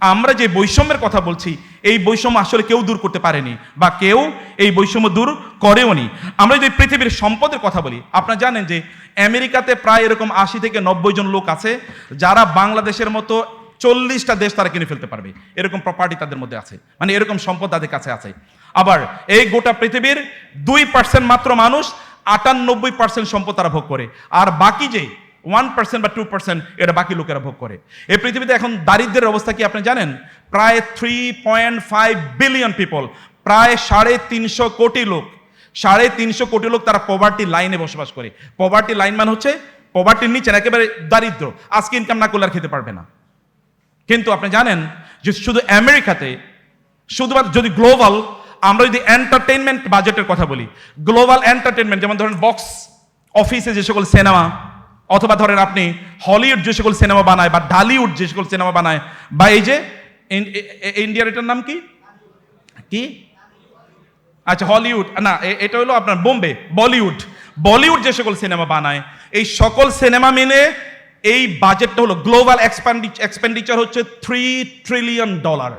আমরা যে বৈষম্যের কথা বলছি, এই বৈষম্য আসলে কেউ দূর করতে পারেনি বা কেউ এই বৈষম্য দূর করেও নি। আমরা যদি পৃথিবীর সম্পদের কথা বলি, আপনারা জানেন যে আমেরিকাতে প্রায় এরকম আশি থেকে নব্বই জন লোক আছে, যারা বাংলাদেশের মতো চল্লিশটা দেশ তারা কিনে ফেলতে পারবে। এরকম প্রপার্টি তাদের মধ্যে আছে। মানে এরকম সম্পদ তাদের কাছে আছে। আবার এই গোটা পৃথিবীর দুই পার্সেন্ট মাত্র মানুষ আটানব্বই পার্সেন্ট সম্পদ তারা ভোগ করে। আর বাকি যে ওয়ান পার্সেন্ট বা টু পার্সেন্ট এটা বাকি লোকেরা ভোগ করে। এই পৃথিবীতে এখন দারিদ্রের অবস্থা কি আপনি জানেন? প্রায় three point five billion people প্রায় সাড়ে তিনশো কোটি লোক। সাড়ে তিনশো কোটি লোক তারা পভার্টি লাইনে বসবাস করে। পভার্টি লাইন মানে হচ্ছে পভার্টির নিচে একেবারে দারিদ্র। আজকে ইনকাম না করলে আর খেতে পারবে না। কিন্তু আপনি জানেন যে শুধু আমেরিকাতে, শুধুমাত্র যদি গ্লোবাল আমরা যদি এন্টারটেনমেন্ট বাজেটের কথা বলি গ্লোবাল এন্টারটেনমেন্ট যেমন ধরেন বক্স অফিসে যে সকল সিনেমা অথবা ধরেন আপনি হলিউড যে সকল সিনেমা বানায় বা ঢালিউড যে সকল সিনেমা বানায়, বা এই যে ইন্ডিয়ার এটার নাম কি? কি? আচ্ছা হলিউড, না এটা হলো আপনার বোম্বে, বলিউড। বলিউড যে সকল সিনেমা বানায়, এই সকল সিনেমা মিলে এই বাজেটটা হলো গ্লোবাল এক্সপেন্ডিচার হচ্ছে three trillion dollar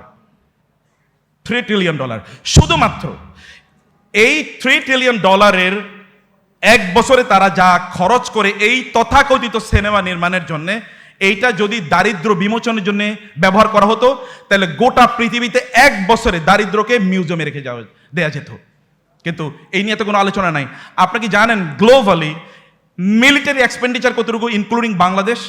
three trillion dollar শুধুমাত্র এই থ্রি ট্রিলিয়ন ডলারের এক বছরে তারা যা খরচ করে এই তথাকথিত সিনেমা নির্মাণের জন্য, এইটা যদি দারিদ্র বিমোচনের জন্য ব্যবহার করা হতো, তাহলে গোটা পৃথিবীতে এক বছরে দারিদ্রকে মিউজিয়ামে রেখে যাওয়া দেওয়া যেত। কিন্তু এই নিয়ে তো কোনো আলোচনা নাই। আপনি কি জানেন গ্লোবালি মিলিটারি এক্সপেন্ডিচার কতটুকু ইনক্লুডিং বাংলাদেশ?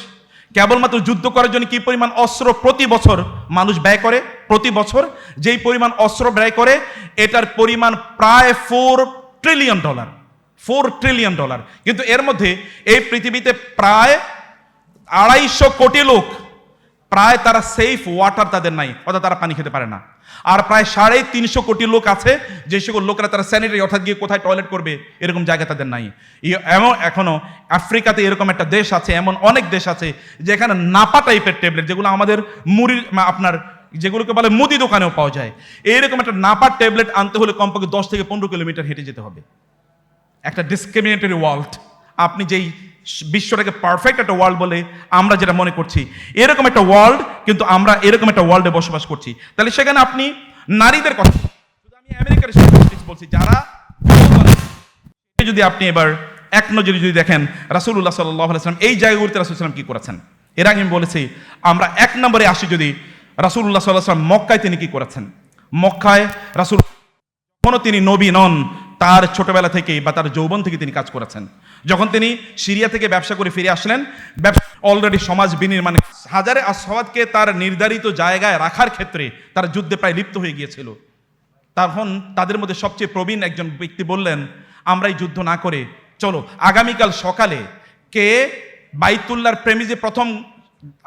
কেবলমাত্র যুদ্ধ করার জন্য কি পরিমাণ অস্ত্র প্রতি বছর মানুষ ব্যয় করে? প্রতি বছর যেই পরিমাণ অস্ত্র ব্যয় করে, এটার পরিমাণ প্রায় four trillion dollar four trillion dollar কিন্তু এর মধ্যে এই পৃথিবীতে প্রায় আড়াইশো কোটি লোক, প্রায় তারা সেফ ওয়াটার তাদের নাই, অর্থাৎ তারা পানি খেতে পারে না। আর প্রায় সাড়ে তিনশো কোটি লোক আছে, যে সকল লোকেরা তারা স্যানিটারি অর্থাৎ গিয়ে কোথায় টয়লেট করবে, এরকম জায়গা তাদের নাই। এমন এখনও আফ্রিকাতে এরকম একটা দেশ আছে, এমন অনেক দেশ আছে, যেখানে নাপা টাইপের ট্যাবলেট যেগুলো আমাদের মুড়ির আপনার যেগুলোকে বলে মুদি দোকানেও পাওয়া যায়। এইরকম একটা নাপার ট্যাবলেট আনতে হলে কমপক্ষে দশ থেকে পনেরো কিলোমিটার হেঁটে যেতে হবে। একটা ডিসক্রিমিনেটরি ওয়ার্ল্ড আপনি যেই বিশ্বটাকে পারফেক্ট একটা ওয়ার্ল্ড বলে আমরা যেটা মনে করছি, এরকম একটা ওয়ার্ল্ড কিন্তু আমরা এরকম একটা ওয়ার্ল্ডে বসবাস করছি। তাহলে সেখানে আপনি নারীদের কথা আমি আমেরিকার বলছি, যারা যদি আপনি এবার এক নজরে যদি দেখেন রাসুল্লাহ সাল্লাম এই জায়গাগুলিতে রাসুলাম কি করেছেন? এর আগে আমি বলেছি, আমরা এক নম্বরে আসি যদি রাসুল্লাহ সাল্লাহ সাল্লাম মক্কায় তিনি কি করেছেন? মক্কায় রাসুল কখনো তিনি নবী নন। তার ছোটবেলা থেকে বা তার যৌবন থেকে তিনি কাজ করেছেন। যখন তিনি সিরিয়া থেকে ব্যবসা করে ফিরে আসলেন অলরেডি সমাজ বিনির্মাণে হাজারে আসওয়াদকে তার নির্ধারিত জায়গায় রাখার ক্ষেত্রে তার যুদ্ধে প্রায় লিপ্ত হয়ে গিয়েছিল। তখন তাদের মধ্যে সবচেয়ে প্রবীণ একজন ব্যক্তি বললেন, আমরা এই যুদ্ধ না করে, চলো, আগামীকাল সকালে কে বাইতুল্লাহর প্রেমিজে প্রথম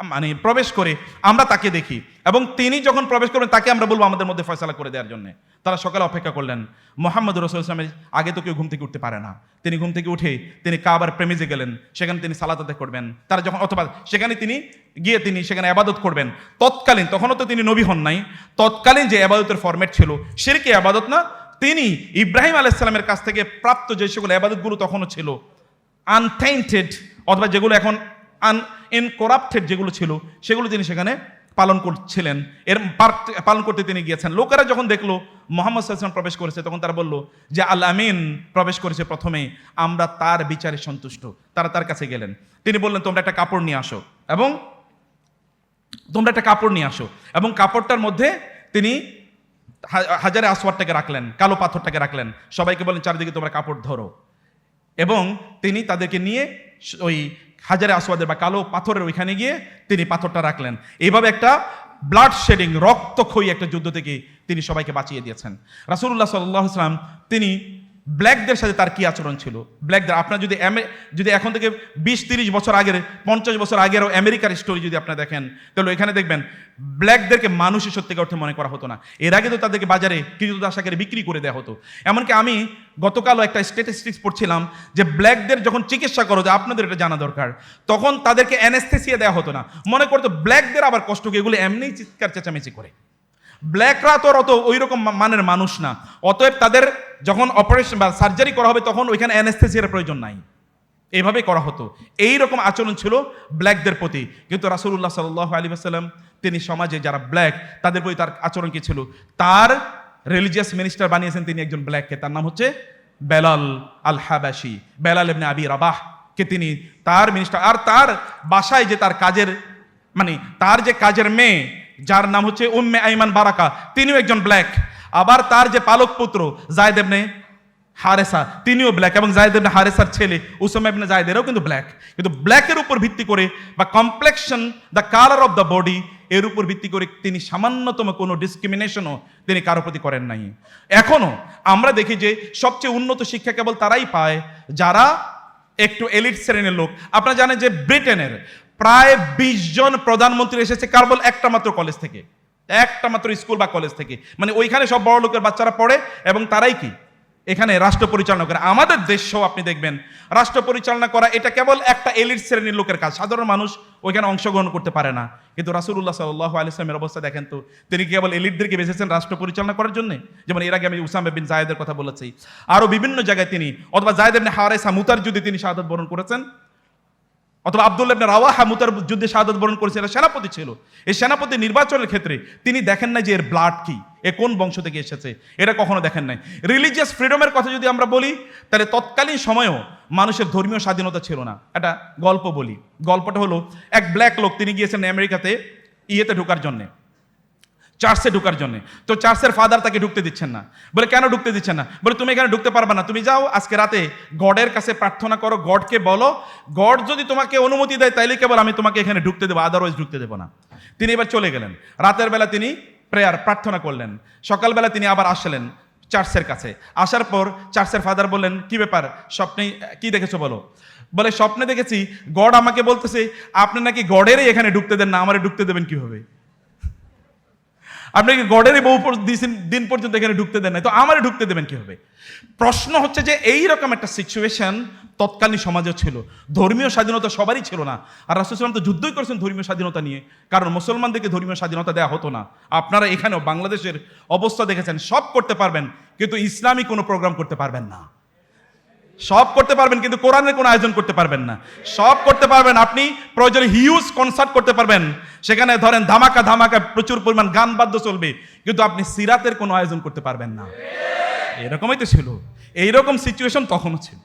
মানে প্রবেশ করে আমরা তাকে দেখি। এবং তিনি যখন প্রবেশ করবেন, তাকে আমরা বলব আমাদের মধ্যে ফয়সালা করে দেওয়ার জন্য। তারা সকালে অপেক্ষা করলেন, মোহাম্মদ রসুল ইসলামের আগে তো কেউ ঘুম থেকে উঠতে পারে না। তিনি ঘুম থেকে উঠে তিনি কাবার প্রেমিজে গেলেন, সেখানে তিনি সালাত করবেন। তারা যখন অথবা সেখানে তিনি গিয়ে তিনি সেখানে আবাদত করবেন। তৎকালীন, তখনও তো তিনি নবী হন নাই, তৎকালীন যে আবাদতের ফরম্যাট ছিল সে সেরকি আবাদত না। তিনি ইব্রাহিম আলাইসালামের কাছ থেকে প্রাপ্ত যে সকল আবাদতগুলো তখনও ছিল আনথেন্টেড অথবা যেগুলো এখন আন ইনকরাপ্টেড যেগুলো ছিল, সেগুলো তিনি সেখানে পালন করছিলেন। এর পালন করতে তিনি গিয়েছেন। লোকেরা যখন দেখল, মোহাম্মদ সাল্লাম প্রবেশ করেছে, তখন তারা বলল যে, আল আমিন প্রবেশ করেছে প্রথমে, আমরা তার বিচারে সন্তুষ্ট। তারা তার কাছে গেলেন। তিনি বললেন, তোমরা একটা কাপড় নিয়ে আসো। এবং তোমরা একটা কাপড় নিয়ে আসো। এবং কাপড়টার মধ্যে তিনি হাজারে আসওয়ারটাকে রাখলেন, কালো পাথরটাকে রাখলেন। সবাইকে বলেন চারিদিকে তোমরা কাপড় ধরো। এবং তিনি তাদেরকে নিয়ে ওই হাজারে আসওয়াদের বা কালো পাথরের ওইখানে গিয়ে তিনি পাথরটা রাখলেন। এইভাবে একটা ব্লাড শেডিং রক্তক্ষয়ী একটা যুদ্ধ থেকে তিনি সবাইকে বাঁচিয়ে দিয়েছেন। রাসুল্লাহ সাল্লাহ আসলাম তিনি ব্ল্যাকদের সাথে তার কি আচরণ ছিল? ব্ল্যাকদের, আপনার যদি যদি এখন থেকে বিশ, তিরিশ বছর আগের, পঞ্চাশ বছর আগেরও আমেরিকার স্টোরি যদি আপনারা দেখেন, তাহলে এখানে দেখবেন, ব্ল্যাকদেরকে মানুষই সত্যিকার অর্থে মনে করা হতো না। এর আগে তো তাদেরকে বাজারে কিছু আশাকে বিক্রি করে দেওয়া হতো। এমনকি আমি গতকালও একটা স্ট্যাটিস্টিক্স পড়ছিলাম যে ব্ল্যাকদের যখন চিকিৎসা করো, যে আপনাদের এটা জানা দরকার, তখন তাদেরকে অ্যানেস্থেসিয়া দেওয়া হতো না। মনে করতো ব্ল্যাকদের আবার কষ্ট, এগুলো এমনিই চিৎকার চেঁচামেচি করে। ব্ল্যাকরা তো অত ওই রকম মানের মানুষ না। অতএব তাদের যখন অপারেশন বা সার্জারি করা হবে তখন ওইখানে অ্যানেস্থেসিয়ার প্রয়োজন নাই। এইভাবে করা হতো। এই রকম আচরণ ছিল ব্ল্যাকদের প্রতি। কিন্তু রাসুল্লাহ সাল্লাহ আলী আসাল্লাম তিনি সমাজে যারা ব্ল্যাক তাদের প্রতি তার আচরণ কি ছিল? তার রিলিজিয়াস মিনিস্টার বানিয়েছেন তিনি একজন ব্ল্যাককে তার নাম হচ্ছে বেলাল আল হাবাসি বেলাল এমনি আবি রাবাহ কে তিনি তার মিনিস্টার আর তার বাসায় যে তার কাজের মানে তার যে কাজের মেয়ে যার নাম হচ্ছে উম্মে আইমান বারাকা। তিনিও একজন ব্ল্যাক আবার তার যে পালক পুত্র, জায়দ এবনে হারেসা, তিনিও ব্ল্যাক এবং জায়দ ইবনে হারেসার ছেলে, উসামা ইবনে জায়দেরও কিন্তু ব্ল্যাক কিন্তু ব্ল্যাকের উপর ভিত্তি করে বা complexion the colour of the body এর উপর ভিত্তি করে তিনি সামান্যতম কোনো ডিসক্রিমিনেশনও তিনি কারও প্রতি করেন নাই। এখনও আমরা দেখি যে সবচেয়ে উন্নত শিক্ষা কেবল তারাই পায় যারা একটু এলিট শ্রেণির লোক। আপনারা জানেন যে ব্রিটেনের প্রায় বিশ জন প্রধানমন্ত্রী এসেছে কেবল একটা মাত্র কলেজ থেকে। একটা মাত্র স্কুল বা কলেজ থেকে। মানে ওইখানে সব বড় লোকের বাচ্চারা পড়ে এবং তারাই কি? এখানে রাষ্ট্র পরিচালনা করে। আমাদের দেশেও আপনি দেখবেন, রাষ্ট্র পরিচালনা করা এটা কেবল একটা এলিট শ্রেণির লোকের কাজ। সাধারণ মানুষ ওইখানে অংশগ্রহণ করতে পারে না। কিন্তু রাসুল্লাহ সাল্লাহ আলিয়ামের অবস্থা দেখেন তো, তিনি কেবল এলিটদেরকে বেঁচেছেন রাষ্ট্র পরিচালনা করার জন্য। যেমন এর আগে আমি উসাম বিন জায়েদের কথা বলেছি। আরও বিভিন্ন জায়গায় তিনি, অথবা জায়দ এমনি হাওয়ারে সামুতার যদি তিনি শাহাদত বরণ করেছেন। অথবা আব্দুল্লাহ রাওয়াহা মুতার যুদ্ধে শাহাদত বরণ করেছে করেছিল সেনাপতি ছিল। এই সেনাপতি নির্বাচনের ক্ষেত্রে তিনি দেখেন না যে এর ব্লাড কি, এ কোন বংশ থেকে এসেছে এটা কখনো দেখেন নাই। রিলিজিয়াস ফ্রিডমের কথা যদি আমরা বলি, তাহলে তৎকালীন সময়েও মানুষের ধর্মীয় স্বাধীনতা ছিল না। একটা গল্প বলি। গল্পটা হলো, এক ব্ল্যাক লোক, তিনি গিয়েছেন আমেরিকাতে, ইয়েতে ঢোকার জন্যে। চার্চে ঢুকার জন্য। তো চার্চের ফাদার তাকে ঢুকতে দিচ্ছেন না। বলে, কেন ঢুকতে দিচ্ছেন না? বলে, তুমি এখানে ঢুকতে পারবে না। তুমি যাও, আজকে রাতে গডের কাছে প্রার্থনা করো, গডকে বলো। গড যদি তোমাকে অনুমতি দেয়, তাইলে কেবল আমি তোমাকে এখানে ঢুকতে দেবো আদারওয়াইজ ঢুকতে দেবো না। তিনি এবার চলে গেলেন। রাতের বেলা তিনি প্রেয়ার প্রার্থনা করলেন। সকালবেলা তিনি আবার আসলেন চার্চের কাছে। আসার পর চার্চের ফাদার বললেন, কি ব্যাপার? স্বপ্নে, কি দেখেছ বলো? বলে, স্বপ্নে দেখেছি, গড আমাকে বলতেছে, আপনি নাকি গডেরই এখানে ঢুকতে দেন না, আমারে ঢুকতে দেবেন কীভাবে? আপনাকে গডের পর- দিন- পর্যন্ত এখানে ঢুকতে দেন নাই। তো আমারে ঢুকতে দেবেন কি হবে প্রশ্ন হচ্ছে যে এই রকম একটা সিচুয়েশন তৎকালীন সমাজেও ছিল। ধর্মীয় স্বাধীনতা সবারই ছিল না। আর রাসুলাম তো যুদ্ধই করেছেন ধর্মীয় স্বাধীনতা নিয়ে। কারণ মুসলমানদেরকে ধর্মীয় স্বাধীনতা দেওয়া হতো না। আপনারা এখানেও বাংলাদেশের অবস্থা দেখেছেন, সব করতে পারবেন, কিন্তু ইসলামী কোনো প্রোগ্রাম করতে পারবেন না। সব করতে পারবেন, কিন্তু কোরআনের কোনো আয়োজন করতে পারবেন না। সব করতে পারবেন, আপনি প্রয়োজনে হিউজ কনসার্ট করতে পারবেন। সেখানে ধরেন ধামাকা ধামাকা প্রচুর পরিমাণ গান বাদ্য চলবে, কিন্তু আপনি সিরাতের কোনো আয়োজন করতে পারবেন না। এরকমই তো ছিল। এইরকম সিচুয়েশন তখনও ছিল।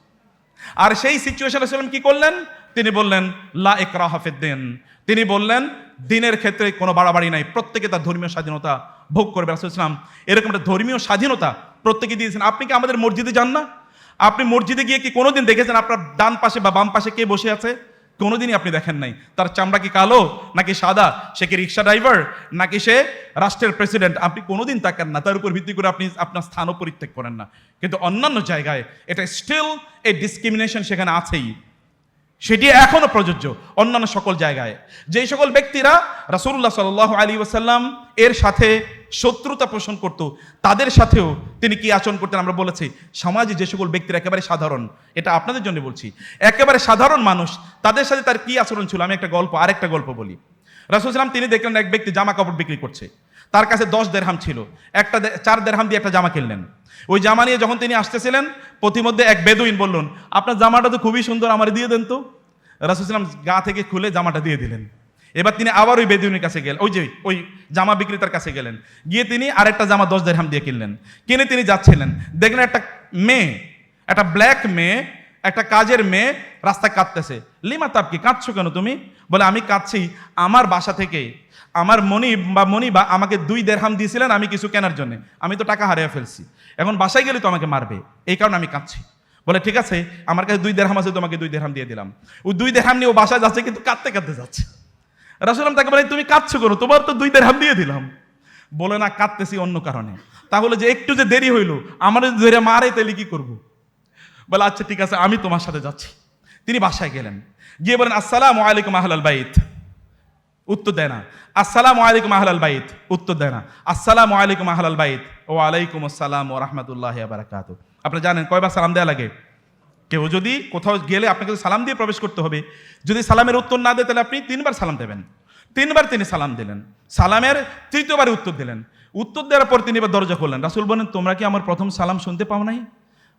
আর সেই সিচুয়েশন আসলে কি করলেন? তিনি বললেন, লা একরা হাফেদ্দিন তিনি বললেন, দিনের ক্ষেত্রে কোনো বাড়াবাড়ি নাই। প্রত্যেকে তার ধর্মীয় স্বাধীনতা ভোগ করবে রাসূল ইসলাম এরকম একটা ধর্মীয় স্বাধীনতা প্রত্যেকে দিয়েছেন। আপনি কি আমাদের মসজিদে যান না? আপনি মসজিদে গিয়ে কি কোনোদিন দেখেছেন আপনার ডান পাশে বা বাম পাশে কে বসে আছে? কোনোদিনই আপনি দেখেন নাই। তার চামড়া কি কালো, নাকি সাদা? সে কি রিক্সা ড্রাইভার নাকি সে রাষ্ট্রের প্রেসিডেন্ট আপনি কোনোদিন তাকান না। তার উপর ভিত্তি করে আপনি আপনার স্থানও পরিত্যাগ করেন না। কিন্তু অন্যান্য জায়গায় এটা স্টিল এই ডিসক্রিমিনেশন সেখানে আছেই। সেটি এখনও প্রযোজ্য অন্যান্য সকল জায়গায়। যেই সকল ব্যক্তিরা রাসূলুল্লাহ সাল্লাহ আলী ওয়াসাল্লাম এর সাথে শত্রুতা পোষণ করত, তাদের সাথেও তিনি কি আচরণ করতেন আমরা বলেছি, সমাজে যে সকল ব্যক্তিরা একেবারে সাধারণ, এটা আপনাদের জন্য বলছি, একেবারে সাধারণ মানুষ, তাদের সাথে তার কি আচরণ ছিল, আমি একটা গল্প, আরেকটা গল্প বলি। রাসূল সাল্লাম তিনি দেখলেন এক ব্যক্তি জামা কাপড় বিক্রি করছে, তার কাছে দশ দেড়হাম ছিল, একটা চার দেড়হাম দিয়ে একটা জামা কিনলেন। ওই জামা নিয়ে যখন তিনি আসতেছিলেন, প্রতিমধ্যে এক বেদুইন বললেন, আপনার জামাটা তো খুবই সুন্দর, আমার দিয়ে দেন তো। রাসুলাম গা থেকে খুলে জামাটা দিয়ে দিলেন। এবার তিনি আবার ওই বেদুইনের কাছে গেলেন। ওই যে, ওই জামা বিক্রেতার কাছে গেলেন। গিয়ে তিনি আরেকটা জামা দশ দেড়হাম দিয়ে কিনলেন। কিনে তিনি যাচ্ছিলেন। দেখলেন একটা মেয়ে, একটা ব্ল্যাক মেয়ে, একটা কাজের মেয়ে রাস্তা কাঁদতেছে। লিমা তাপ কি, কাঁদছো কেন তুমি? বলে, আমি কাঁদছি, আমার বাসা থেকে আমার মনি বা মনি বা আমাকে দুই দেড়হাম দিয়েছিলেন আমি কিছু কেনার জন্য। আমি তো টাকা হারিয়ে ফেলছি। এখন বাসায় গেলে তো আমাকে মারবে। এই কারণে আমি কাঁদছি। বলে, ঠিক আছে, আমার কাছে দুই দেড়হাম আছে, তোমাকে দুই দেড়হাম দিয়ে দিলাম। ও দুই দেড়হাম নিয়ে ও বাসায় যাচ্ছে, কিন্তু কাঁদতে কাঁদতে যাচ্ছে। রাসুলাম তাকে বলে, তুমি কাঁদছো করো তোমার তো দুই দেড়হাম দিয়ে দিলাম। বলে, না, কাঁদতেছি অন্য কারণে। তাহলে যে একটু যে দেরি হইল, আমার ধরে মারে, তাহলে কি করব? বলে আচ্ছা ঠিক আছে, আমি তোমার সাথে যাচ্ছি। তিনি বাসায় গেলেন। গিয়ে বলেন, আসসালামু আলাইকুম, আহলাল বাইত। উত্তর দেয় না, আসসালামু আলাইকুম, আহলাল বাইত। উত্তর দেয় না, আসসালামু আলাইকুম, আহলাল বাইত। ও আলাইকুম আসসালাম ও রহমতুল্লাহ বারাকাত আপনি জানেন, কয়বার সালাম দেওয়া লাগে? কেউ যদি কোথাও গেলে আপনাকে সালাম দিয়ে প্রবেশ করতে হবে, যদি সালামের উত্তর না দেয়, তাহলে আপনি তিনবার সালাম দেবেন। তিনবার তিনি সালাম দিলেন। সালামের তৃতীয়বারে উত্তর দিলেন। উত্তর দেওয়ার পর তিনি এবার দরজা খুললেন। রাসুল বলেন, তোমরা কি আমার প্রথম সালাম শুনতে পাও নাই?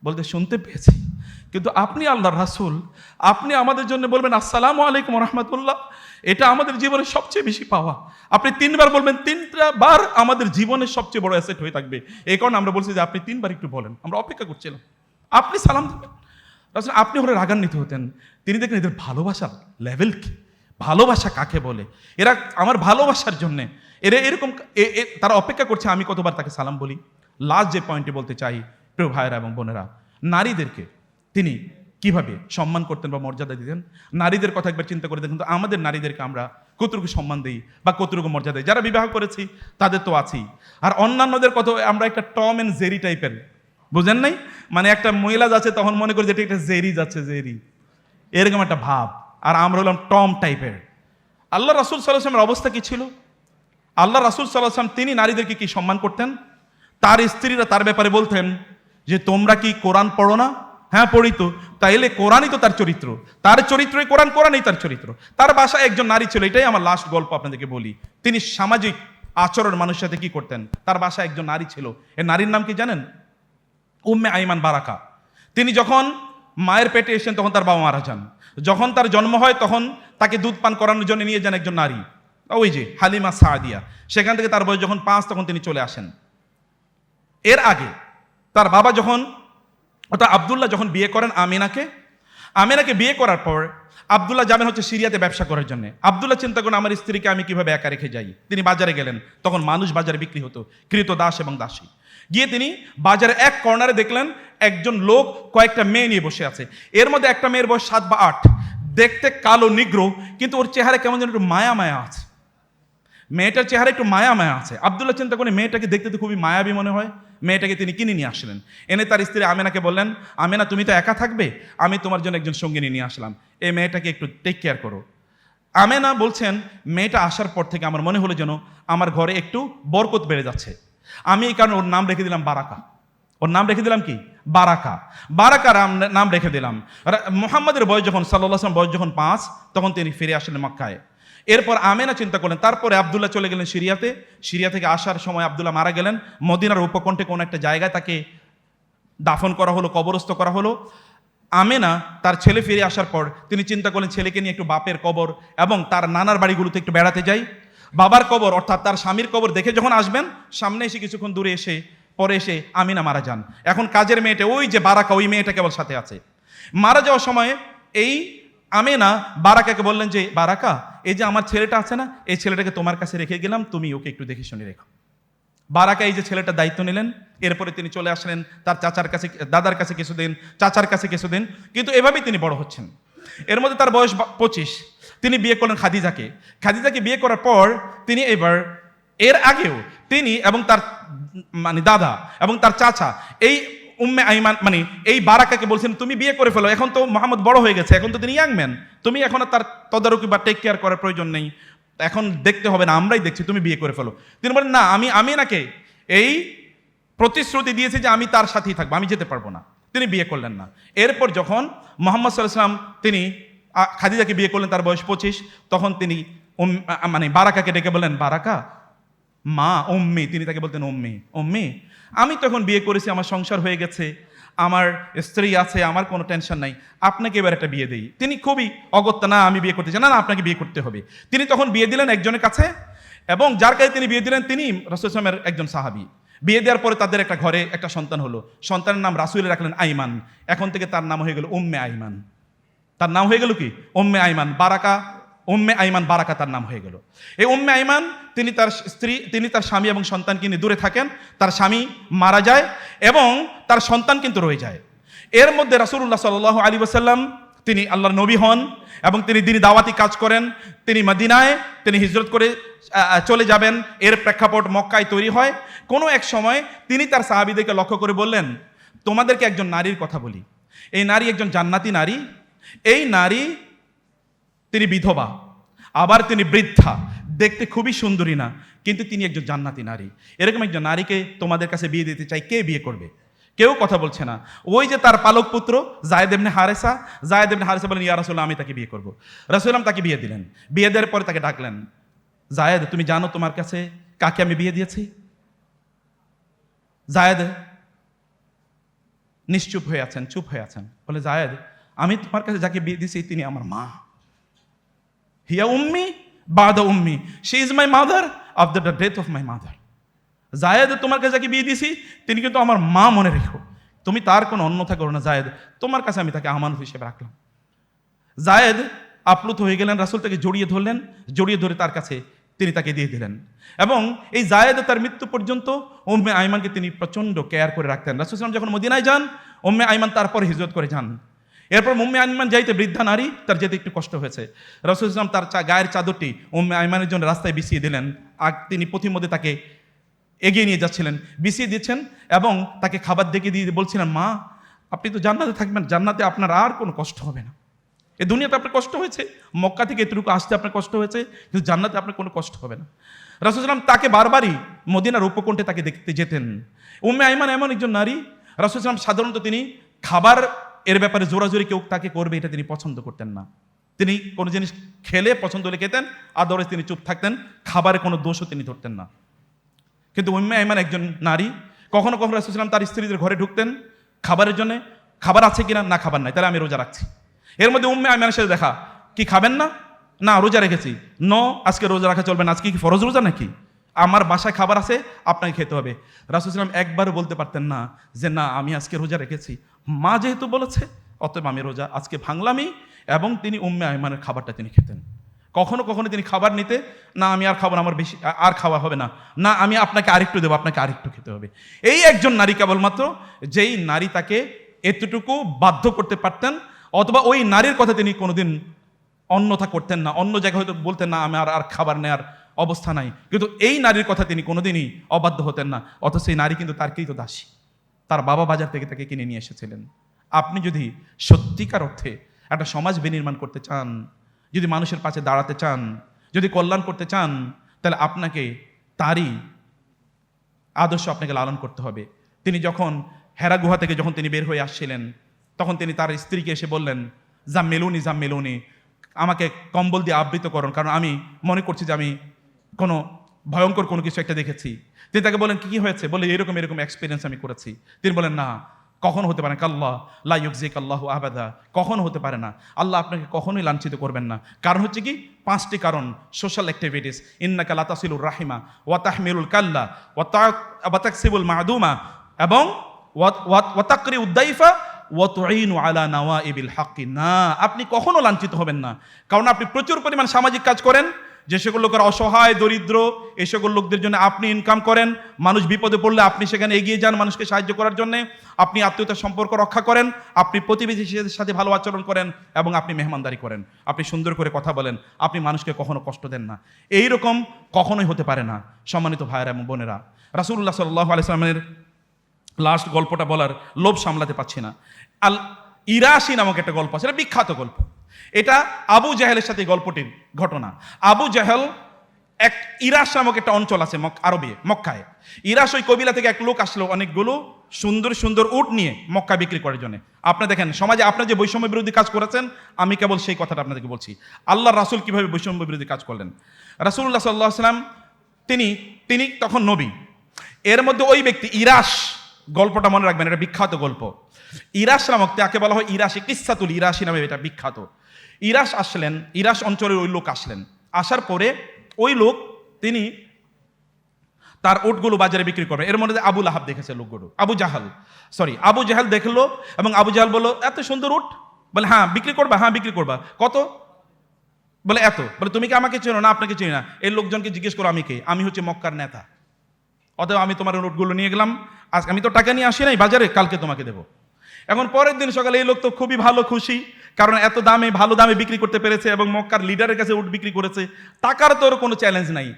বলতে, শুনতে পেয়েছি। কিন্তু আপনি আল্লাহ রাসূল, আপনি আমাদের জন্য বলবেন, আসসালামু আলাইকুম রহমতুল্লাহ এটা আমাদের জীবনের সবচেয়ে বেশি পাওয়া। আপনি তিনবার বলবেন তিনটা বার আমাদের জীবনের সবচেয়ে বড় অ্যাসেট হয়ে থাকবে। এই কারণে আমরা বলছি যে, আপনি তিনবার একটু বলেন। আমরা অপেক্ষা করছিলাম। আপনি সালাম দেবেন। রাসূল আপনি ওরা রাগান্বিত হতেন। তিনি দেখেন এদের ভালোবাসার লেভেল কি? ভালোবাসা কাকে বলে? এরা আমার ভালোবাসার জন্যে। এরা এরকম তারা অপেক্ষা করছে, আমি কতবার তাকে সালাম বলি? লাস্ট যে পয়েন্টে বলতে চাই, প্রিয় ভাইয়েরা এবং বোনেরা, নারীদেরকে তিনি কীভাবে সম্মান করতেন বা মর্যাদা দিতেন? নারীদের কথা একবার চিন্তা করে দেখুন তো, আমাদের নারীদেরকে আমরা কতটুকু সম্মান দিই বা কতটুকু মর্যাদা দিই? যারা বিবাহ করেছি, তাদের তো আছেই। আর অন্যান্যদের কথা আমরা একটা টম এন্ড জেরি টাইপের বুঝেন নাই? মানে একটা মহিলা যাচ্ছে, তখন মনে করি যে একটা জেরি যাচ্ছে, জেরি। এরকম একটা ভাব। আর আমরা হলাম টম টাইপের। আল্লাহ রাসুল সাল্লাহামের অবস্থা কি ছিল? আল্লাহ রাসুল সাল্লাহাম তিনি নারীদেরকে কি সম্মান করতেন? তার স্ত্রীরা তার ব্যাপারে বলতেন যে, তোমরা কি কোরআন পড়ো না? হ্যাঁ পড়ি তো। তাইলে কোরআনই তো তার চরিত্র। তার চরিত্রই কোরআন, কোরআনই তার চরিত্র। তার বাসায় একজন নারী ছিল, এটাই আমার লাস্ট গল্প আপনাদেরকে বলি। তিনি সামাজিক আচরণ মানুষের সাথে কি করতেন? তার বাসায় একজন নারী ছিল। এ নারীর নাম কি জানেন? উম্মে আইমান বারাকা। তিনি যখন মায়ের পেটে এসেছেন, তখন তার বাবা মারা যান। যখন তার জন্ম হয়, তখন তাকে দুধ পান করানোর জন্য নিয়ে যান একজন নারী। ওই যে হালিমা সাদিয়া। সেখান থেকে তার বয়স যখন পাঁচ, তখন তিনি চলে আসেন। এর আগে তার বাবা যখন, অর্থাৎ আবদুল্লাহ যখন বিয়ে করেন আমিনাকে আমিনাকে বিয়ে করার পর আবদুল্লাহ যাবেন হচ্ছে সিরিয়াতে ব্যবসা করার জন্য। আবদুল্লাহ চিন্তা করেন আমার স্ত্রীকে আমি কীভাবে একা রেখে যাই? তিনি বাজারে গেলেন। তখন মানুষ বাজারে বিক্রি হতো, কৃত দাস এবং দাসী। গিয়ে তিনি বাজারে এক কর্নারে দেখলেন একজন লোক কয়েকটা মেয়ে নিয়ে বসে আছে। এর মধ্যে একটা মেয়ের বয়স সাত বা আট। দেখতে কালো, নিগ্র, কিন্তু ওর চেহারা কেমন যেন একটু মায়া মায়া আছে। মেয়েটার চেহারা একটু মায়া মায়া আছে। আবদুল্লাহ চিন্তা করে মেয়েটাকে দেখতে তো খুবই মায়াবী মনে হয়। মেয়েটাকে তিনি কিনে নিয়ে আসলেন। এনে তার স্ত্রী আমেনাকে বললেন, আমেনা, তুমি তো একা থাকবে? আমি তোমার জন্য একজন সঙ্গিনী নিয়ে আসলাম। এই মেয়েটাকে একটু টেক কেয়ার করো। আমেনা বলছেন, মেয়েটা আসার পর থেকে আমার মনে হলো যেন আমার ঘরে একটু বরকত বেড়ে যাচ্ছে। আমি এই কারণে ওর নাম রেখে দিলাম বারাকা। ওর নাম রেখে দিলাম কি? বারাকা। বারাকা রাম নাম রেখে দিলাম। মোহাম্মদের বয়স যখন সাল্লাহ আসলাম বয়স যখন পাঁচ, তখন তিনি ফিরে আসলেন মক্কায়। এরপর আমেনা চিন্তা করলেন, তারপরে আবদুল্লাহ চলে গেলেন সিরিয়াতে। সিরিয়া থেকে আসার সময় আবদুল্লাহ মারা গেলেন। মদিনার উপকণ্ঠে কোনো একটা জায়গায় তাকে দাফন করা হলো, কবরস্থ করা হলো। আমেনা তার ছেলে ফিরে আসার পর তিনি চিন্তা করলেন, ছেলেকে নিয়ে একটু বাপের কবর এবং তার নানার বাড়িগুলোতে একটু বেড়াতে যাই। বাবার কবর, অর্থাৎ তার স্বামীর কবর দেখে যখন আসবেন, সামনে এসে কিছুক্ষণ দূরে এসে, পরে এসে আমিনা মারা যান। এখন কাজের মেয়েটা, ওই যে বারাকা, ওই মেয়েটা কেবল সাথে আছে। মারা যাওয়ার সময় এই আমেনা বারাকাকে বললেন যে, বারাকা, এই যে আমার ছেলেটা আছে না, এই ছেলেটাকে তোমার কাছে রেখে গেলাম, তুমি ওকে একটু দেখে শুনে রেখো। বারাকা এই যে ছেলেটার দায়িত্ব নিলেন, এরপরে তিনি চলে আসলেন তার চাচার কাছে, দাদার কাছে কিছুদিন, চাচার কাছে কিছুদিন, কিন্তু এভাবেই তিনি বড় হচ্ছেন। এর মধ্যে তার বয়স পঁচিশ। তিনি বিয়ে করলেন খাদিজাকে। খাদিজাকে বিয়ে করার পর তিনি এবার, এর আগেও তিনি এবং তার মানে দাদা এবং তার চাচা, এই উম্মে আইমান মানে এই বারাকাকে বলছেন, তুমি বিয়ে করে ফেলো, এখন তো মোহাম্মদ বড় হয়ে গেছে, এখন তো তিনি ইয়াং ম্যান তুমি এখন তার তদারকি বা টেক কেয়ার করার প্রয়োজন নেই, এখন দেখতে হবে না, আমরাই দেখছি, তুমি বিয়ে করে ফেলো। তিনি বলেন, না, আমি আমি নাকে এই প্রতিশ্রুতি দিয়েছি যে আমি তার সাথেই থাকব, আমি যেতে পারব না। তিনি বিয়ে করলেন না। এরপর যখন মোহাম্মদ সাল্লাহ সাল্লাম তিনি খাদিজাকে বিয়ে করলেন, তার বয়স পঁচিশ। তখন তিনি মানে বারাকাকে ডেকে বললেন, বারাকা, মা অম্মি তিনি তাকে বলতেন অম্মি অম্মি আমি তখন বিয়ে করেছি, আমার সংসার হয়ে গেছে, আমার স্ত্রী আছে, আমার কোনো টেনশন নাই, আপনাকে এবার একটা বিয়ে দেই। তিনি খুবই অগত্যা, না, আমি বিয়ে করতে চাই। না না, আপনাকে বিয়ে করতে হবে। তিনি তখন বিয়ে দিলেন একজনের কাছে এবং যার কাছে তিনি বিয়ে দিলেন, তিনি রসুলামের একজন সাহাবি। বিয়ে দেওয়ার পরে তাদের একটা ঘরে একটা সন্তান হলো। সন্তানের নাম রাসুল রাখলেন আইমান। এখন থেকে তার নাম হয়ে গেল উম্মে আইমান। তার নাম হয়ে গেল কি? ওম্মে আইমান বারাকা, উম্মে আইমান বারাকা তার নাম হয়ে গেল। এই উম্মে আইমান, তিনি তার স্ত্রী, তিনি তার স্বামী এবং সন্তানকে নিয়ে দূরে থাকেন, তার স্বামী মারা যায় এবং তার সন্তান কিন্তু রয়ে যায়। এর মধ্যে রাসূলুল্লাহ সাল্লাহ আলী ওসাল্লাম তিনি আল্লাহর নবী হন এবং তিনি দিনী দাওয়াতি কাজ করেন, তিনি মদিনায়, তিনি হিজরত করে চলে যাবেন। এর প্রেক্ষাপট মক্কায় তৈরি হয়। কোনো এক সময় তিনি তার সাহাবিদেরকে লক্ষ্য করে বললেন, তোমাদেরকে একজন নারীর কথা বলি। এই নারী একজন জান্নাতি নারী এই নারী তিনি বিধবা, আবার তিনি বৃদ্ধা। দেখতে খুবই সুন্দরী না, কিন্তু তিনি একজন জান্নাতি নারী। এরকম একজন নারীকে তোমাদের কাছে বিয়ে দিতে চাই, কে বিয়ে করবে? কেউ কথা বলছে না। ওই যে তার পালক পুত্র, জায়দ এমনি হারেসা, জায়দ এমনি হারেসা বলেন ইয়া রাসুল্লাহ আমি তাকে বিয়ে করব। রাসুলাম তাকে বিয়ে দিলেন। বিয়ে দেওয়ার পরে তাকে ডাকলেন, জায়দ, তুমি জানো তোমার কাছে কাকে আমি বিয়ে দিয়েছি? জায়দ নিশ্চুপ হয়ে আছেন, চুপ হয়ে আছেন। বলে, জায়েদ আমি তোমার কাছে যাকে বিয়ে দিয়েছি, তিনি আমার মা। হিয়া উম্মি, বাদা উম্মি। She is my mother of the death of my mother Zaid, তোমার কাছে যাকে বিয়ে দিয়েছি, তিনি কিন্তু আমার মা মনে রেখো। তুমি তার কোনো অন্যথা করো না, জায়েদ। তোমার কাছে আমি তাকে আমানত হিসেবে রাখলাম। জায়েদ, আপ্লুত হয়ে গেলেন রাসুল তাকে জড়িয়ে ধরলেন। জড়িয়ে ধরে তার কাছে তিনি তাকে দিয়ে দিলেন। এবং এই জায়েদ তার মৃত্যু পর্যন্ত ওম্মে আইমানকে তিনি প্রচণ্ড কেয়ার করে রাখতেন। রাসুল ইসলাম যখন মদিনায় যান ওম্মে আইমান তারপর হিজরত করে যান। এরপর উম্মে আইমান যাইতে বৃদ্ধা নারী, তার যেতে একটু কষ্ট হয়েছে। রাসুল ইসলাম তার গায়ের চাদরটি উম্মে আইমানের জন্য রাস্তায় বিছিয়ে দিলেন। আর তিনি পথিমধ্যে তাকে এগিয়ে নিয়ে যাচ্ছিলেন। বিছিয়ে দিচ্ছেন এবং তাকে খাবার দেখে দিয়ে বলছিলেন, মা, আপনি তো জান্নাতে থাকবেন, জান্নাতে আপনার আর কোনো কষ্ট হবে না। এই দুনিয়াতে আপনার কষ্ট হয়েছে, মক্কা থেকে এতটুকু আসতে আপনার কষ্ট হয়েছে, কিন্তু জান্নাতে আপনার কোনো কষ্ট হবে না। রাসুলাম তাকে বারবারই মদিনার উপকণ্ঠে তাকে দেখতে যেতেন। উম্মে আইমান এমন একজন নারী রাসুলাম সাধারণত তিনি খাবার এর ব্যাপারে জোরাজোরি কেউ তাকে করবে, এটা তিনি পছন্দ করতেন না। তিনি কোনো জিনিস খেলে পছন্দ হলে খেতেন, আদরে তিনি চুপ থাকতেন, খাবারে কোনো দোষও তিনি ধরতেন না। কিন্তু উম্মে আইমান একজন নারী, কখনো কখনো রাসুলাম তার স্ত্রীদের ঘরে ঢুকতেন, খাবারের জন্য, খাবার আছে কিনা না খাবার নাই, তাহলে আমি রোজা রাখছি। এর মধ্যে উম্মে আইমানের সাথে দেখা, কি খাবেন না? না, রোজা রেখেছি। ন, আজকে রোজা রাখা চলবে না, আজকে কি ফরজ রোজা নাকি? আমার বাসায় খাবার আছে, আপনাকে খেতে হবে। রাসুলাম একবারও বলতে পারতেন না যে, না, আমি আজকে রোজা রেখেছি। মা যেহেতু বলেছে, অতএব আমি রোজা আজকে ভাঙলামই এবং তিনি উম্মে আইমানের খাবারটা তিনি খেতেন। কখনো কখনো তিনি খাবার নিতে, না, আমি আর খাবার আমার বেশি আর খাওয়া হবে না। না, আমি আপনাকে আরেকটু দেবো, আপনাকে আরেকটু খেতে হবে। এই একজন নারী কেবলমাত্র যেই নারী তাকে এতটুকু বাধ্য করতে পারতেন, অথবা ওই নারীর কথা তিনি কোনোদিন অন্যথা করতেন না। অন্য জায়গায় হয়তো বলতেন, না আমি আর আর খাবার নেওয়ার অবস্থা নাই। কিন্তু এই নারীর কথা তিনি কোনোদিনই অবাধ্য হতেন না, অথচ সেই নারী কিন্তু তার তো দাসী। তার বাবা বাজার থেকে তাকে কিনে নিয়ে এসেছিলেন। আপনি যদি সত্যিকার অর্থে একটা সমাজ বিনির্মাণ করতে চান, যদি মানুষের পাশে দাঁড়াতে চান, যদি কল্যাণ করতে চান, তাহলে আপনাকে তারই আদর্শ আপনাকে লালন করতে হবে। তিনি যখন হেরা গুহা থেকে যখন তিনি বের হয়ে আসছিলেন, তখন তিনি তার স্ত্রীকে এসে বললেন, যা মেলুনি যা মেলুনি, আমাকে কম্বল দিয়ে আবৃত করুন, কারণ আমি মনে করছি যে আমি কোনো ভয়ঙ্কর কোনো কিছু একটা দেখেছি। তিনি তাকে বলেন, কি হয়েছে? বলে, এরকম এরকম এক্সপিরিয়েন্স আমি করেছি। তিনি বলেন, না, কখনো হতে পারে না। কাল্লাহ লাইজিক আল্লাহ আবাদা। কখনো হতে পারে না। আল্লাহ আপনাকে কখনোই লাঞ্ছিত করবেন না। কারণ হচ্ছে কি? পাঁচটি কারণ সোশ্যাল অ্যাক্টিভিটিস ইন্নাকা লাতাসিলুর রাহিমা ওয়া তাহমিলুল কাল্লা ওয়াতাকসিবুল মাদুমা এবং ওয়াতাকরি উদ্দাইফা ওয়াতুইনু আলা নাওয়া ইবিল হাক্কি। না, আপনি কখনো লাঞ্ছিত হবেন না। কারণ আপনি প্রচুর পরিমাণ সামাজিক কাজ করেন যে সকল লোকের অসহায়, দরিদ্র, এই সকল লোকদের জন্য আপনি ইনকাম করেন, মানুষ বিপদে পড়লে আপনি সেখানে এগিয়ে যান মানুষকে সাহায্য করার জন্য, আপনি আত্মীয়তার সম্পর্ক রক্ষা করেন, আপনি প্রতিবেশীদের সাথে ভালো আচরণ করেন এবং আপনি মেহমানদারি করেন। আপনি সুন্দর করে কথা বলেন, আপনি মানুষকে কখনো কষ্ট দেন না। এই রকম কখনোই হতে পারে না, সম্মানিত ভাইয়েরা এবং বোনেরা। রাসুল্লাহ সাল্লাহ আলাইসলামের লাস্ট গল্পটা বলার লোভ সামলাতে পারছি না। আল ইরাশি নামক একটা গল্প আছে, এটা বিখ্যাত গল্প। এটা আবু জাহেলের সাথে গল্পটির ঘটনা। আবু জাহেল এক ইরাস নামক একটা অঞ্চল আছে আরবে, মক্কায়। ইরাস ওই কবিলা থেকে এক লোক আসলো অনেকগুলো সুন্দর সুন্দর উট নিয়ে মক্কা বিক্রি করার জন্য। আপনি দেখেন, সমাজে আপনার যে বৈষম্য বিরোধী কাজ করেছেন, আমি কেবল সেই কথাটা আপনাদেরকে বলছি। আল্লাহ রাসুল কীভাবে বৈষম্য বিরোধী কাজ করলেন? রাসুল্লাহ সাল্লাহ সাল্লাম, তিনি তিনি তখন নবী। এর মধ্যে ওই ব্যক্তি ইরাস গল্পটা মনে রাখবেন, এটা বিখ্যাত গল্প। ইরাস নামক, তাকে বলা হয় ইরাসি কিসাতুল ইরাসি নামে এটা বিখ্যাত। ইরাস আসলেন ইরাস অঞ্চলের ওই লোক আসলেন। আসার পরে ওই লোক, তিনি তার ওটগুলো বাজারে বিক্রি করবে এর মধ্যে আবুল লাহাব দেখেছে লোকগুলো, Abu Jahl sorry Abu Jahl দেখল এবং আবু জাহাল বলল, এত সুন্দর উট বলে হ্যাঁ বিক্রি করবা হ্যাঁ বিক্রি করবা। কত? বলে, এত। বলে, তুমি কি আমাকে চেনো? না, আপনাকে চিনি না। এই লোকজনকে জিজ্ঞেস করো, আমি কে? আমি হচ্ছে মক্কার নেতা। অতএব আমি তোমার নোটগুলো নিয়ে গেলাম। আজ আমি তো টাকা নিয়ে আসি নাই, বাজারে, কালকে তোমাকে দেবো। এখন পরের দিন সকালে এই লোক তো খুবই ভালো, খুশি। কারণ এত দামে, ভালো দামে বিক্রি করতে পেরেছে এবং মক্কার লিডারের কাছে উট বিক্রি করেছে টাকার তো ওর কোনো চ্যালেঞ্জ নাই।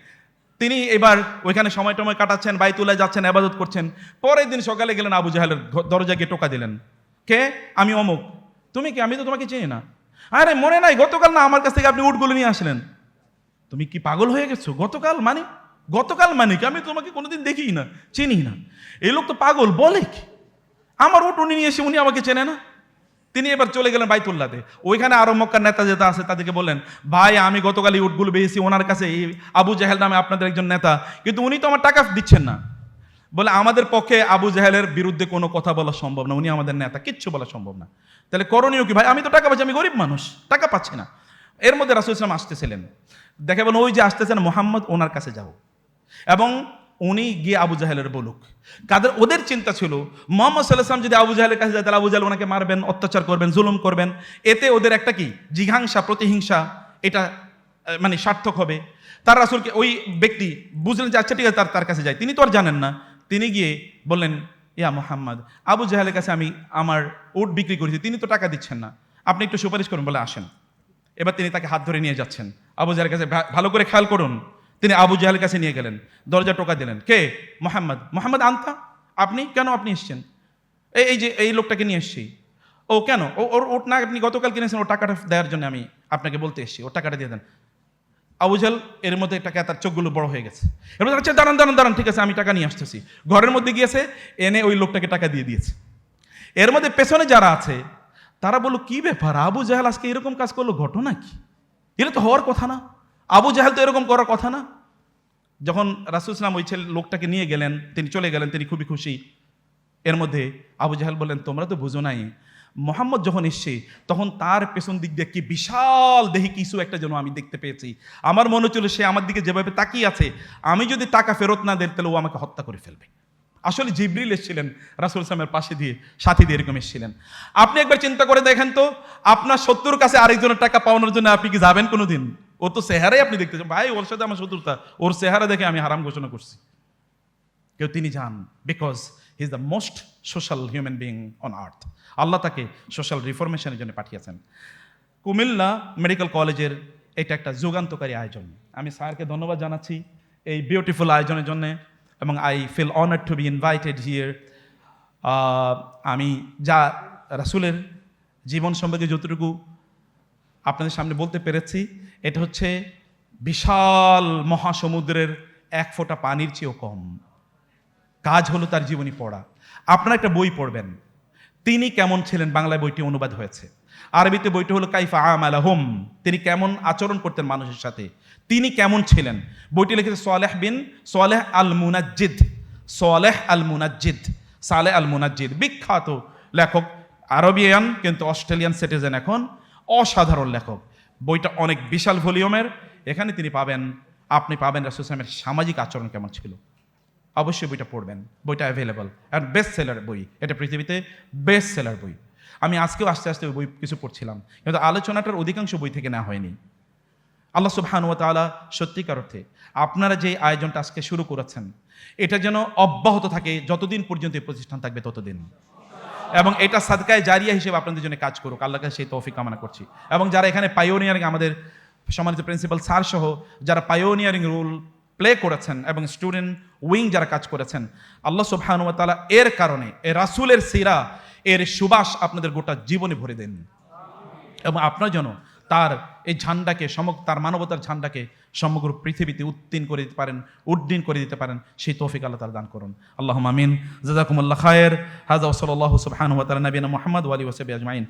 তিনি এবার ওইখানে সময় টময় কাটাচ্ছেন বাইতুলায় যাচ্ছেন, আবাদত করছেন। পরের দিন সকালে গেলেন আবু জাহেলের দরজা গিয়ে টোকা দিলেন। কে? আমি অমুক। তুমি কি? আমি তো তোমাকে চিনি না। আরে, মনে নাই, গতকাল না আমার কাছ থেকে আপনি উটগুলো নিয়ে আসলেন। তুমি কি পাগল হয়ে গেছো? গতকাল মানে? গতকাল মানে কি? আমি তোমাকে কোনোদিন দেখি না চিনি না। এই লোক তো পাগল, বলে কি? আমার উট উনি নিয়ে এসে উনি আমাকে চেনে না। তিনি এবার চলে গেলেন বাইতুল্লাতে। ওইখানে আরও মক্কার নেতা যেটা আছে তাদেরকে বললেন, ভাই, আমি গতকালই উটগুলো পেয়েছি ওনার কাছে এই আবু জাহেল নামে আপনাদের একজন নেতা। কিন্তু উনি তো আমার টাকা দিচ্ছেন না। বলে, আমাদের পক্ষে আবু জাহেলের বিরুদ্ধে কোনো কথা বলা সম্ভব না, উনি আমাদের নেতা, কিচ্ছু বলা সম্ভব না। তাহলে করণীয় কি ভাই? আমি তো টাকা পাচ্ছি, আমি গরিব মানুষ, টাকা পাচ্ছি না। এর মধ্যে রাসুল ইসলাম আসতেছিলেন। দেখে বলেন, ওই যে আসতেছেন মোহাম্মদ, ওনার কাছে যাও এবং উনি গিয়ে আবু জাহেলের বলুক। কাদের ওদের চিন্তা ছিল, মোহাম্মদ সাল্লাহাম যদি আবু জাহেলের কাছে যায়, তাহলে আবু জাহেল ওনাকে মারবেন, অত্যাচার করবেন, জুলুম করবেন। এতে ওদের একটা কি? জিঘাংসা, প্রতিহিংসা, এটা মানে সার্থক হবে। তার রাসুলকে ওই ব্যক্তি বুঝলেন যে আচ্ছা ঠিক আছে, তার তার কাছে যায় তিনি তো আর জানেন না। তিনি গিয়ে বললেন, ইয়া মোহাম্মদ, আবু জাহেলের কাছে আমি আমার উট বিক্রি করেছি, তিনি তো টাকা দিচ্ছেন না। আপনি একটু সুপারিশ করুন, বলে আসেন। এবার তিনি তাকে হাত ধরে নিয়ে যাচ্ছেন। আবু জাহেলের কাছে ভালো করে খেয়াল করুন। তিনি আবু জাহেলের কাছে নিয়ে গেলেন, দরজা টোকা দিলেন। কে? মোহাম্মদ। মোহাম্মদ আনতা? আপনি? কেন আপনি এসছেন? এই এই যে, এই লোকটাকে নিয়ে এসছি। ও কেন? ও, ওর ওট না আপনি গতকাল কিনেছেন ও টাকাটা দেওয়ার জন্য আমি আপনাকে বলতে এসেছি ও টাকাটা দিয়ে দেন। আবু জাহেল এর মধ্যে টাকা তার চোখগুলো বড় হয়ে গেছে। এবার আচ্ছা দাঁড়ান দাঁড়ান দাঁড়ান, ঠিক আছে, আমি টাকা নিয়ে আসতেছি। ঘরের মধ্যে গিয়েছে, এনে ওই লোকটাকে টাকা দিয়ে দিয়েছে। এর মধ্যে পেছনে যারা আছে, তারা বলল, কি ব্যাপার? আবু জাহেল আজকে এরকম কাজ করল, ঘটনা কি? এটা তো হওয়ার কথা না। আবু জাহেল তো এরকম করার কথা না। যখন রাসুল ইসলাম ওই ছেলে লোকটাকে নিয়ে গেলেন, তিনি চলে গেলেন, তিনি খুবই খুশি। এর মধ্যে আবু জাহেল বললেন, তোমরা তো বুঝো নাই, মোহাম্মদ যখন এসছে, তখন তার পেছন দিক দিয়ে কি বিশাল দেহি কিছু একটা যেন আমি দেখতে পেয়েছি। আমার মনে হচ্ছিল সে আমার দিকে যেভাবে তাকিয়ে আছে, আমি যদি টাকা ফেরত না দেন তাহলে ও আমাকে হত্যা করে ফেলবে। আসলে জিবরিল এসেছিলেন রাসুল ইসলামের পাশে দিয়ে, সাথী দিয়ে এরকম এসেছিলেন। আপনি একবার চিন্তা করে দেখেন তো, আপনার শত্রুর কাছে আরেকজনের টাকা পাওয়ানোর জন্য আপনি কি যাবেন কোনোদিন? ও তো চেহারাই আপনি দেখতেছেন ভাই, ওর সাথে আমার শত্রুতা। ওর চেহারা দেখে আমি হারাম ঘোষণা করছি। কেউ তিনি যান because he is the most social human being on earth আল্লাহ তাকে সোশ্যাল রিফরমেশনের জন্য পাঠিয়েছেন। কুমিল্লা মেডিকেল কলেজের এটা একটা যুগান্তকারী আয়োজন। আমি স্যারকে ধন্যবাদ জানাচ্ছি এই বিউটিফুল আয়োজনের জন্য এবং I feel honour to be invited here আমি যা রাসুলের জীবন সম্পর্কে যতটুকু আপনাদের সামনে বলতে পেরেছি, এটা হচ্ছে বিশাল মহাসমুদ্রের এক ফোঁটা পানির চেয়েও কম। কাজ হলো তার জীবনী পড়া। আপনারা একটা বই পড়বেন। তিনি কেমন ছিলেন? বাংলায় বইটি অনুবাদ হয়েছে। আরবিতে বইটি হলো কাইফা আমালা হোম তিনি কেমন আচরণ করতেন মানুষের সাথে? তিনি কেমন ছিলেন? বইটি লিখেছে সোয়ালেহ বিন সোয়ালেহ আল মুনাজ্জিদ সোয়ালেহ আল মুনাজ্জিদ সালেহ আল মুনাজ্জিদ বিখ্যাত লেখক। আরবিয়ান, কিন্তু অস্ট্রেলিয়ান সিটিজেন এখন। অসাধারণ লেখক। বইটা অনেক বিশাল ভলিউমের। এখানে তিনি পাবেন, আপনি পাবেন রাসুল সামাজিক আচরণ কেমন ছিল? অবশ্যই বইটা পড়বেন। বইটা অ্যাভেলেবল আর বেস্ট সেলার বই। এটা পৃথিবীতে বেস্ট সেলার বই। আমি আজকেও আস্তে আস্তে বই কিছু পড়ছিলাম। কিন্তু আলোচনাটার অধিকাংশ বই থেকে নেওয়া হয়নি। আল্লাহ সুবহানুয়া তাআলা সত্যিকার অর্থে আপনারা যে আয়োজনটা আজকে শুরু করেছেন, এটা যেন অব্যাহত থাকে, যতদিন পর্যন্ত এই প্রতিষ্ঠান থাকবে ততদিন। এবং এটা সাদকায় জারিয়া হিসেবে আপনাদের জন্য কাজ করুক। আল্লাহ কাছে সেই তৌফিক কামনা করছি। এবং যারা এখানে পাইওনিয়ারিং আমাদের সম্মানিত প্রিন্সিপাল স্যার সহ যারা পাইওনিয়ারিং রোল প্লে করেছেন এবং স্টুডেন্ট উইং যারা কাজ করেছেন, আল্লাহ সুবহানুয়া তাআলা এর কারণে, এ রাসূলের সিরা, এর সুবাস আপনাদের গোটা জীবনে ভরে দেন। এবং আপনার যেন তার এই ঝান্ডাকে, সমগ্র তার মানবতার ঝান্ডাকে সমগ্র পৃথিবীতে উত্তীর্ণ করে দিতে পারেন, উড্ডীন করে দিতে পারেন, সেই তৌফিক আল্লাহ তালা দান করুন। আল্লাহ মামিন জাজাকুমুল্লাহ খায়ের। হাজা ওসল সুবহানুয়া তালা নবীনা মোহাম্মদ ওয়ালি ওসব আজমাইন।